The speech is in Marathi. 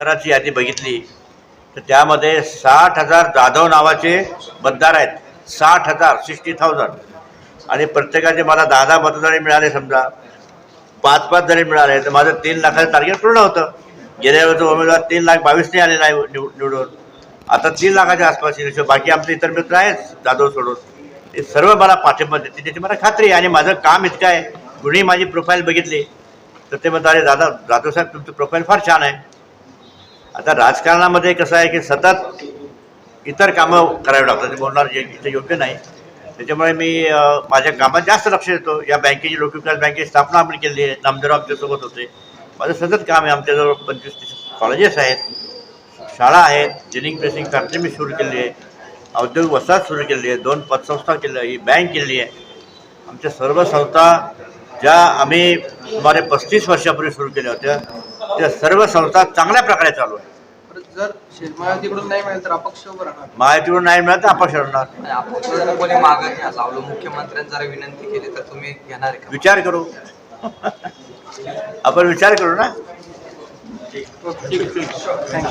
मतदाराची यादी बघितली. तर त्यामध्ये साठ हजार जाधव नावाचे मतदार आहेत. साठ हजार सिक्स्टी थाउजंड आणि प्रत्येकाचे मला दहा दहा मतदार मिळाले समजा पाच पाच जरी मिळाले तर माझं तीन लाखाचं टार्गेट पूर्ण होतं. गेल्या वेळेचं उमेदवार तीन लाख बावीसने आले आहे निवडून. आता तीन लाखाच्या आसपास येईल. बाकी आमचे इतर मित्र आहेत जाधव सोडून. ते सर्व मला पाठिंबा देते त्याची मला खात्री आहे. आणि माझं काम इतकं आहे. कुणी माझी प्रोफाईल बघितली तर ते म्हणतात अरे दादा जाधव साहेब तुमचं प्रोफाईल फार छान आहे. आता राजकारणामध्ये कसं आहे की सतत इतर कामं करावी लागतात. ते बोलणार जे इथे योग्य नाही. त्याच्यामुळे मी माझ्या कामात जास्त लक्ष देतो. या बँकेची लोकविकास बँकेची स्थापना आपण केली आहे. नामदेव आमच्यासोबत होते. माझं सतत काम आहे. आमच्याजवळ पंचवीस तीस कॉलेजेस आहेत. शाळा आहेत. जिनिंग प्रेसिंग फॅक्टरी मी सुरू केली आहे. औद्योगिक वसाहत सुरू केली आहे. दोन पतसंस्था केल्या ही बँक केली आहे. आमच्या सर्व संस्था ज्या आम्ही सुमारे पस्तीस वर्षापूर्वी सुरू केल्या होत्या त्या सर्व संस्था चांगल्या प्रकारे चालू आहेत. परत जर शेतमाळ्याकडून नाही मिळालं तर अपक्ष उभं राहणार. नाही मिळालं तर अपक्ष आपण कोणी मागं घ्या लावलं मुख्यमंत्र्यांनी जरा विनंती केली तर तुम्ही घेणार आहे का? विचार करू. आपण विचार करू ना? ठीक आहे.